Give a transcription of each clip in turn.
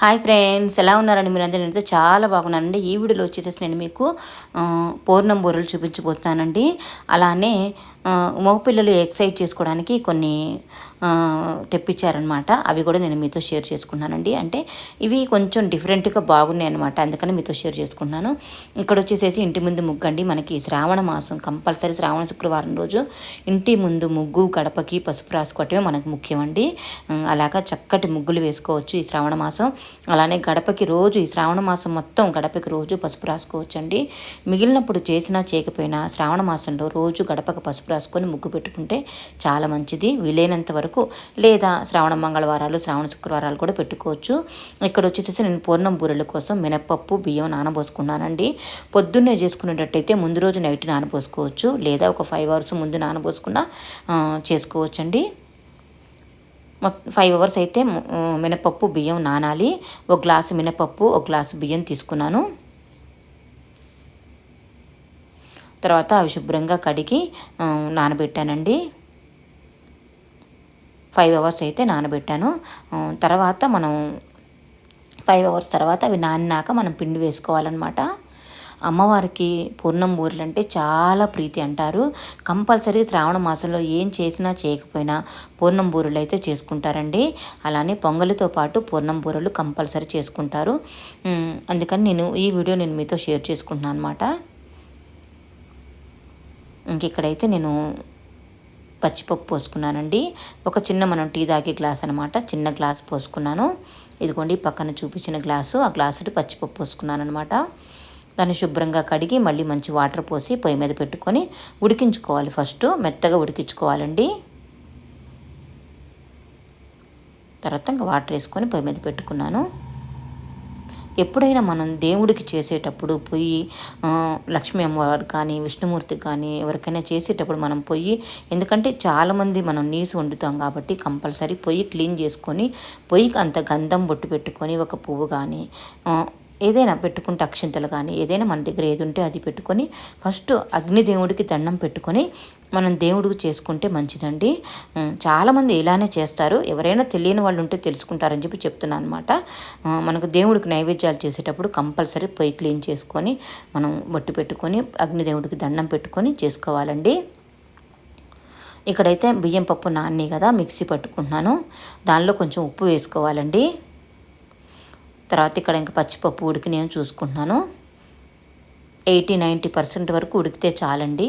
Hi friends ఎలా ఉన్నారండి మీరు అందరూ నేనైతే చాలా బాగున్నానండి ఈ వీడియోలో వచ్చేసేసి నేను మీకు పూర్ణం బూరెలు చూపించబోతున్నానండి. అలానే మగపిల్లలు ఎక్సర్సైజ్ చేసుకోవడానికి కొన్ని తెప్పించారనమాట అవి కూడా నేను మీతో షేర్ చేసుకున్నానండి అంటే ఇవి కొంచెం డిఫరెంట్గా బాగున్నాయి అనమాట అందుకని మీతో షేర్ చేసుకున్నాను ఇక్కడ వచ్చేసేసి ఇంటి ముందు ముగ్గు అండి మనకి శ్రావణ మాసం కంపల్సరీ శ్రావణ శుక్రవారం రోజు ఇంటి ముందు ముగ్గు గడపకి పసుపు రాసుకోవటమే మనకు ముఖ్యమండి. అలాగా చక్కటి ముగ్గులు వేసుకోవచ్చు ఈ శ్రావణ మాసం. అలానే గడపకి రోజు ఈ శ్రావణ మాసం మొత్తం గడపకి రోజు పసుపు రాసుకోవచ్చండి. మిగిలినప్పుడు చేసినా చేయకపోయినా శ్రావణ మాసంలో రోజు గడపకి పసుపు రాసుకొని ముగ్గు పెట్టుకుంటే చాలా మంచిది. వీలైనంత వరకు లేదా శ్రావణ మంగళవారాలు శ్రావణ శుక్రవారాలు కూడా పెట్టుకోవచ్చు. ఇక్కడ వచ్చేసేసి నేను పూర్ణం బూరెల కోసం మినప్పప్పు బియ్యం నానబోసుకున్నానండి. పొద్దున్నే చేసుకునేటట్టయితే ముందు రోజు నైట్ నానబోసుకోవచ్చు లేదా ఒక ఫైవ్ అవర్స్ ముందు నానబోసుకున్న చేసుకోవచ్చండి. ఫైవ్ అవర్స్ అయితే మినపప్పు బియ్యం నానాలి. ఒక గ్లాసు మినపప్పు ఒక గ్లాసు బియ్యం తీసుకున్నాను. తర్వాత అవి శుభ్రంగా కడిగి నానబెట్టానండి. ఫైవ్ అవర్స్ అయితే నానబెట్టాను. తర్వాత మనం ఫైవ్ అవర్స్ తర్వాత అవి నానినాక మనం పిండి వేసుకోవాలన్నమాట. అమ్మవారికి పూర్ణం బూరెలు అంటే చాలా ప్రీతి అంటారు. కంపల్సరీ శ్రావణ మాసంలో ఏం చేసినా చేయకపోయినా పూర్ణం బూరెలు అయితే చేసుకుంటారండి. అలానే పొంగలితో పాటు పూర్ణం బూరెలు కంపల్సరీ చేసుకుంటారు. అందుకని నేను ఈ వీడియో నేను మీతో షేర్ చేసుకుంటున్నాను అనమాట ఇంక ఇక్కడైతే నేను పచ్చిపప్పు పోసుకున్నానండి. ఒక చిన్న మనం టీ తాగే గ్లాస్ అనమాట చిన్న గ్లాస్ పోసుకున్నాను. ఇదిగోండి పక్కన చూపించిన గ్లాసు. ఆ గ్లాసు పచ్చిపప్పు పోసుకున్నాను అనమాట దాన్ని శుభ్రంగా కడిగి మళ్ళీ మంచి వాటర్ పోసి పొయ్యి మీద పెట్టుకొని ఉడికించుకోవాలి ఫస్ట్. మెత్తగా ఉడికించుకోవాలండి. తర్వాత ఇంకా వాటర్ వేసుకొని పొయ్యి మీద పెట్టుకున్నాను. ఎప్పుడైనా మనం దేవుడికి చేసేటప్పుడు పొయ్యి లక్ష్మీ అమ్మవారు కానీ విష్ణుమూర్తి కానీ ఎవరికైనా చేసేటప్పుడు మనం పొయ్యి ఎందుకంటే చాలామంది మనం నీసు వండుతాం కాబట్టి కంపల్సరీ పొయ్యి క్లీన్ చేసుకొని పొయ్యికి అంత గంధం బొట్టు పెట్టుకొని ఒక పువ్వు కానీ ఏదైనా పెట్టుకుంటే అక్షింతలు కానీ ఏదైనా మన దగ్గర ఏది ఉంటే అది పెట్టుకొని ఫస్ట్ అగ్నిదేవుడికి దండం పెట్టుకొని మనం దేవుడికి చేసుకుంటే మంచిదండి. చాలామంది ఇలానే చేస్తారు. ఎవరైనా తెలియని వాళ్ళు ఉంటే తెలుసుకుంటారని చెప్పి చెప్తున్నాను అనమాట మనకు దేవుడికి నైవేద్యాలు చేసేటప్పుడు కంపల్సరీ పొయ్యి క్లీన్ చేసుకొని మనం బొట్టు పెట్టుకొని అగ్నిదేవుడికి దండం పెట్టుకొని చేసుకోవాలండి. ఇక్కడైతే బియ్యం పప్పు నాన్ని కదా మిక్సీ పట్టుకుంటున్నాను. దానిలో కొంచెం ఉప్పు వేసుకోవాలండి. తర్వాత ఇక్కడ ఇంకా పచ్చిపప్పు ఉడికి నేను చూసుకుంటున్నాను. ఎయిటీ నైంటీ పర్సెంట్ వరకు ఉడికితే చాలండి.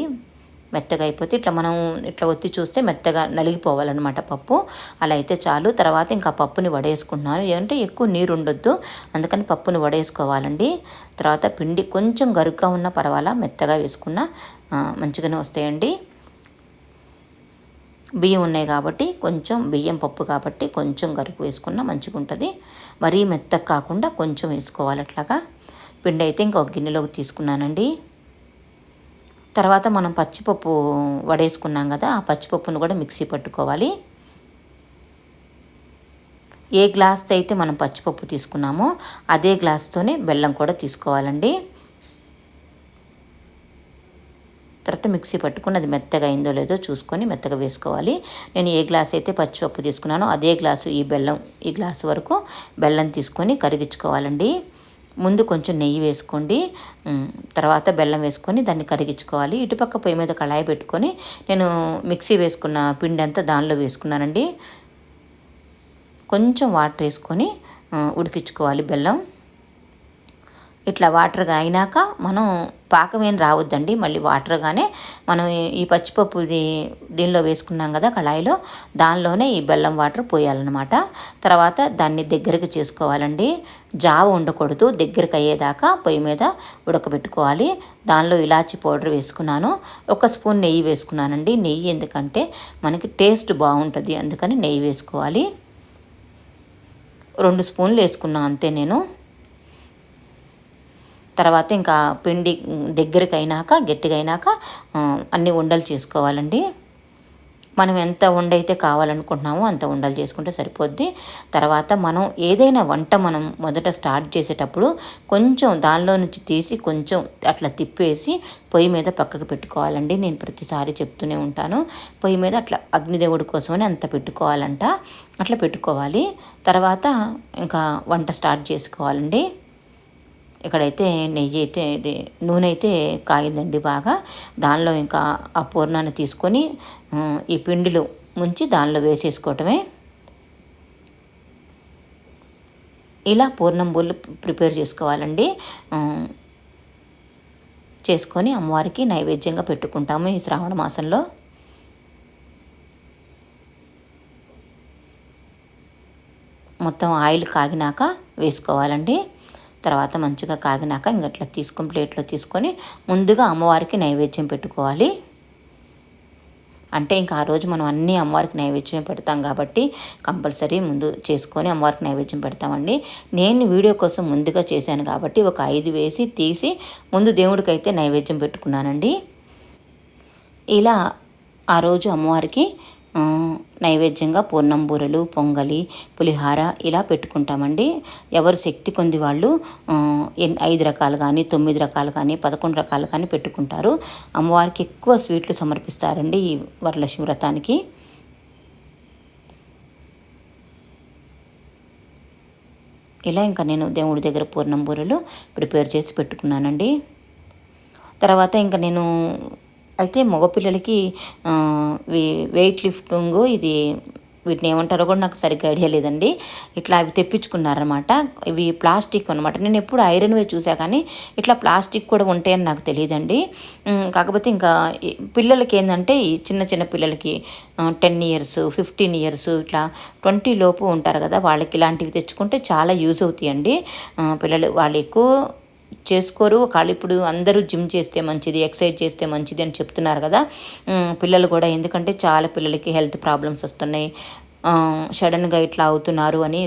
మెత్తగా అయిపోతే ఇట్లా మనం ఇట్లా ఒత్తి చూస్తే మెత్తగా నలిగిపోవాలన్నమాట పప్పు. అలా అయితే చాలు. తర్వాత ఇంకా పప్పుని వడేసుకుంటున్నాను. ఏంటంటే ఎక్కువ నీరు ఉండొద్దు. అందుకని పప్పుని వడేసుకోవాలండి. తర్వాత పిండి కొంచెం గరుగ్గా ఉన్న పర్వాలా. మెత్తగా వేసుకున్న మంచిగానే వస్తాయండి. బియ్యం ఉన్నాయి కాబట్టి కొంచెం బియ్యం పప్పు కాబట్టి కొంచెం గరుకు వేసుకున్న మంచిగా ఉంటుంది మరీ మెత్తగా కాకుండా కొంచెం వేసుకోవాలి అట్లాగా. పిండి అయితే ఇంకొక గిన్నెలోకి తీసుకున్నానండి. తర్వాత మనం పచ్చిపప్పు వడేసుకున్నాం కదా ఆ పచ్చిపప్పును కూడా మిక్సీ పట్టుకోవాలి. ఏ గ్లాస్తో అయితే మనం పచ్చిపప్పు తీసుకున్నామో అదే గ్లాస్తోనే బెల్లం కూడా తీసుకోవాలండి. తర్వాత మిక్సీ పట్టుకుని అది మెత్తగా అయిందో లేదో చూసుకొని మెత్తగా వేసుకోవాలి. నేను ఏ గ్లాస్ అయితే పచ్చిపప్పు తీసుకున్నానో అదే గ్లాసు ఈ బెల్లం ఈ గ్లాసు వరకు బెల్లం తీసుకొని కరిగించుకోవాలండి. ముందు కొంచెం నెయ్యి వేసుకోండి. తర్వాత బెల్లం వేసుకొని దాన్ని కరిగించుకోవాలి. ఇటుపక్క పొయ్యి మీద కళాయి పెట్టుకొని నేను మిక్సీ వేసుకున్న పిండి అంతా దానిలో వేసుకున్నానండి. కొంచెం వాటర్ వేసుకొని ఉడికించుకోవాలి బెల్లం. ఇట్లా వాటర్గా అయినాక మనం పాకం ఏం రావద్దండి. మళ్ళీ వాటర్గానే మనం ఈ పచ్చిపప్పుది దీనిలో వేసుకున్నాం కదా కళాయిలో దానిలోనే ఈ బెల్లం వాటర్ పోయాలన్నమాట. తర్వాత దాన్ని దగ్గరికి చేసుకోవాలండి. జావ ఉండకూడదు దగ్గరికి అయ్యేదాకా పొయ్యి మీద ఉడకబెట్టుకోవాలి. దానిలో ఇలాచి పౌడర్ వేసుకున్నాను. ఒక స్పూన్ నెయ్యి వేసుకున్నానండి. నెయ్యి ఎందుకంటే మనకి టేస్ట్ బాగుంటుంది అందుకని నెయ్యి వేసుకోవాలి. రెండు స్పూన్లు వేసుకున్నాను అంతే నేను. తర్వాత ఇంకా పిండి దగ్గరికి అయినాక గట్టిగా అయినాక అన్ని ఉండలు చేసుకోవాలండి. మనం ఎంత ఉండైతే కావాలనుకుంటున్నామో అంత ఉండలు చేసుకుంటే సరిపోద్ది. తర్వాత మనం ఏదైనా వంట మనం మొదట స్టార్ట్ చేసేటప్పుడు కొంచెం దానిలో నుంచి తీసి కొంచెం అట్లా తిప్పేసి పొయ్యి మీద పక్కకు పెట్టుకోవాలండి. నేను ప్రతిసారి చెప్తూనే ఉంటాను. పొయ్యి మీద అట్లా అగ్నిదేవుడి కోసమని అంత పెట్టుకోవాలంట. అట్లా పెట్టుకోవాలి. తర్వాత ఇంకా వంట స్టార్ట్ చేసుకోవాలండి. ఇక్కడైతే నెయ్యి అయితే ఇది నూనె అయితే కాగిందండి బాగా. దానిలో ఇంకా ఆ పూర్ణాన్ని తీసుకొని ఈ పిండిలు ముంచి దానిలో వేసేసుకోవటమే. ఇలా పూర్ణం బోళ్ళు ప్రిపేర్ చేసుకోవాలండి. చేసుకొని అమ్మవారికి నైవేద్యంగా పెట్టుకుంటాము ఈ శ్రావణ మాసంలో. మొత్తం ఆయిల్ కాగినాక వేసుకోవాలండి. తర్వాత మంచిగా కాగినాక ఇంకట్లా తీసుకొని ప్లేట్లో తీసుకొని ముందుగా అమ్మవారికి నైవేద్యం పెట్టుకోవాలి. అంటే ఇంకా ఆ రోజు మనం అన్నీ అమ్మవారికి నైవేద్యం పెడతాం కాబట్టి కంపల్సరీ ముందు చేసుకొని అమ్మవారికి నైవేద్యం పెడతామండి. నేను వీడియో కోసం ముందుగా చేశాను కాబట్టి ఒక ఐదు వేసి తీసి ముందు దేవుడికి అయితే నైవేద్యం పెట్టుకున్నానండి. ఇలా ఆ రోజు అమ్మవారికి నైవేద్యంగా పూర్ణం బూరెలు పొంగలి పులిహార ఇలా పెట్టుకుంటామండి. ఎవరు శక్తి కొంది వాళ్ళు ఐదు రకాలు కానీ తొమ్మిది రకాలు కానీ పదకొండు రకాలు కానీ పెట్టుకుంటారు. అమ్మవారికి ఎక్కువ స్వీట్లు సమర్పిస్తారండి ఈ వరలక్ష్మి వ్రతానికి. ఇలా ఇంకా నేను దేవుడి దగ్గర పూర్ణం బూరెలు ప్రిపేర్ చేసి పెట్టుకున్నానండి. తర్వాత ఇంకా నేను అయితే మగపిల్లలకి వెయిట్ లిఫ్టింగ్ ఇది వీటిని ఏమంటారో కూడా నాకు సరిగ్గా ఐడియా లేదండి. ఇట్లా అవి తెప్పించుకున్నారనమాట ఇవి ప్లాస్టిక్ అనమాట నేను ఎప్పుడు ఐరన్వే చూసా కానీ ఇట్లా ప్లాస్టిక్ కూడా ఉంటాయని నాకు తెలియదండి. కాకపోతే ఇంకా పిల్లలకి ఏంటంటే ఈ చిన్న చిన్న పిల్లలకి టెన్ ఇయర్స్ ఫిఫ్టీన్ ఇయర్స్ ఇట్లా ట్వంటీ లోపు ఉంటారు కదా వాళ్ళకి ఇలాంటివి తెచ్చుకుంటే చాలా యూజ్ అవుతాయండి. పిల్లలు వాళ్ళు ఎక్కువ చేసుకోరు. వాళ్ళు ఇప్పుడు అందరూ జిమ్ చేస్తే మంచిది ఎక్సర్సైజ్ చేస్తే మంచిది అని చెప్తున్నారు కదా. పిల్లలు కూడా ఎందుకంటే చాలా పిల్లలకి హెల్త్ ప్రాబ్లమ్స్ వస్తున్నాయి. సడన్గా ఇట్లా అవుతున్నారు అని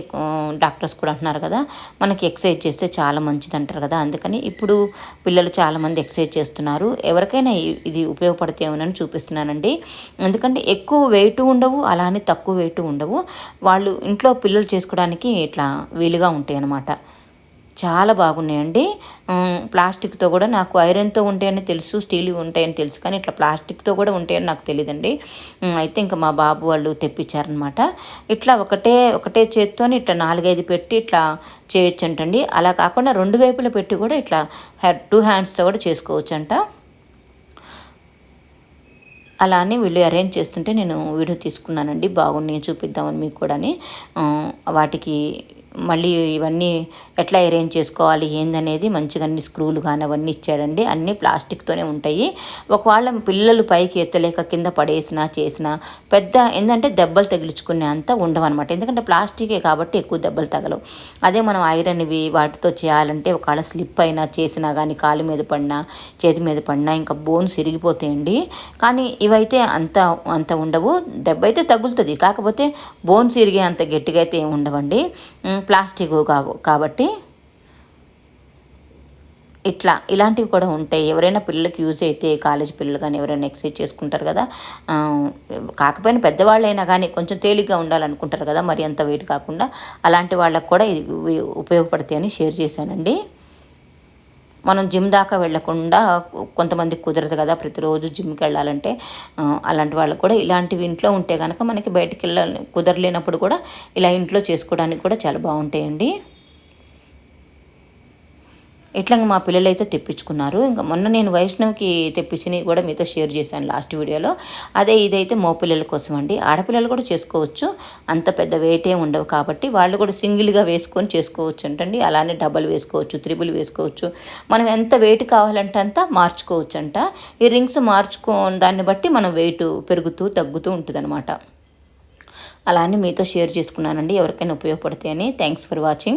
డాక్టర్స్ కూడా అంటున్నారు కదా. మనకి ఎక్సర్సైజ్ చేస్తే చాలా మంచిది అంటారు కదా. అందుకని ఇప్పుడు పిల్లలు చాలామంది ఎక్సర్సైజ్ చేస్తున్నారు. ఎవరికైనా ఇది ఉపయోగపడతేమోనని చూపిస్తున్నానండి. ఎందుకంటే ఎక్కువ వెయిట్ ఉండవు అలానే తక్కువ వెయిట్ ఉండవు. వాళ్ళు ఇంట్లో పిల్లలు చేసుకోవడానికి ఇట్లా వీలుగా ఉంటాయి అన్నమాట చాలా బాగున్నాయండి. ప్లాస్టిక్తో కూడా నాకు ఐరన్తో ఉంటాయని తెలుసు స్టీల్ ఉంటాయని తెలుసు కానీ ఇట్లా ప్లాస్టిక్తో కూడా ఉంటాయని నాకు తెలియదండి అయితే ఇంకా మా బాబు వాళ్ళు తెప్పించారనమాట ఇట్లా ఒకటే ఒకటే చేత్తోని ఇట్లా నాలుగైదు పెట్టి ఇట్లా చేయొచ్చంటండి. అలా కాకుండా రెండు వైపులు పెట్టి కూడా ఇట్లా టూ హ్యాండ్స్తో కూడా చేసుకోవచ్చంట. అలా అని వీళ్ళు అరేంజ్ చేస్తుంటే నేను వీడియో తీసుకున్నానండి. బాగున్నాయి చూపిద్దామని మీకు కూడా వాటికి మళ్ళీ ఇవన్నీ ఎట్లా అరేంజ్ చేసుకోవాలి ఏందనేది మంచిగా అన్ని స్క్రూలు కానీ అవన్నీ ఇచ్చాడండి. అన్నీ ప్లాస్టిక్తోనే ఉంటాయి. ఒకవేళ పిల్లలు పైకి ఎత్తలేక కింద పడేసినా చేసినా పెద్ద ఏంటంటే దెబ్బలు తగిలించుకునే అంత ఉండవన్నమాట. ఎందుకంటే ప్లాస్టికే కాబట్టి ఎక్కువ దెబ్బలు తగలవు. అదే మనం ఐరన్ ఇవి వాటితో చేయాలంటే ఒకవేళ స్లిప్ అయినా చేసినా కానీ కాలు మీద పడినా చేతి మీద పడినా ఇంకా బోన్స్ ఇరిగిపోతాయండి కానీ ఇవైతే అంత అంత ఉండవు. దెబ్బ అయితే తగులుతుంది. కాకపోతే బోన్స్ ఇరిగే అంత గట్టిగా అయితే ఏమి ఉండవండి. ప్లాస్టిక్ కాబట్టి ఇట్లా ఇలాంటివి కూడా ఉంటాయి. ఎవరైనా పిల్లలకి యూజ్ అయితే కాలేజ్ పిల్లలు కానీ ఎవరైనా ఎక్సైజ్ చేసుకుంటారు కదా కాకపోయినా పెద్దవాళ్ళైనా కానీ కొంచెం తేలిగ్గా ఉండాలనుకుంటారు కదా మరి అంత వెయిట్ కాకుండా అలాంటి వాళ్ళకు కూడా ఇది ఉపయోగపడతాయని షేర్ చేశానండి. మనం జిమ్ దాకా వెళ్ళకుండా కొంతమంది కుదరదు కదా ప్రతిరోజు జిమ్కి వెళ్ళాలంటే. అలాంటి వాళ్ళకు కూడా ఇలాంటివి ఇంట్లో ఉంటే కనుక మనకి బయటికి వెళ్ళ కుదరలేనప్పుడు కూడా ఇలా ఇంట్లో చేసుకోవడానికి కూడా చాలా బాగుంటాయండి. ఇట్లా మా పిల్లలు అయితే తెప్పించుకున్నారు. ఇంకా మొన్న నేను వైష్ణవ్కి తెప్పించినవి కూడా మీతో షేర్ చేశాను లాస్ట్ వీడియోలో. అదే ఇదైతే మో పిల్లల కోసం అండి ఆడపిల్లలు కూడా చేసుకోవచ్చు. అంత పెద్ద వెయిట్ ఏమి ఉండవు కాబట్టి వాళ్ళు కూడా సింగిల్గా వేసుకొని చేసుకోవచ్చు అంటండి. అలానే డబల్ వేసుకోవచ్చు త్రిబుల్ వేసుకోవచ్చు. మనం ఎంత వెయిట్ కావాలంటే అంత మార్చుకోవచ్చు అంట ఈ రింగ్స్ మార్చుకో దాన్ని బట్టి మనం వెయిట్ పెరుగుతూ తగ్గుతూ ఉంటుందన్నమాట. అలానే మీతో షేర్ చేసుకున్నానండి. ఎవరికైనా ఉపయోగపడితే అని. Thanks for watching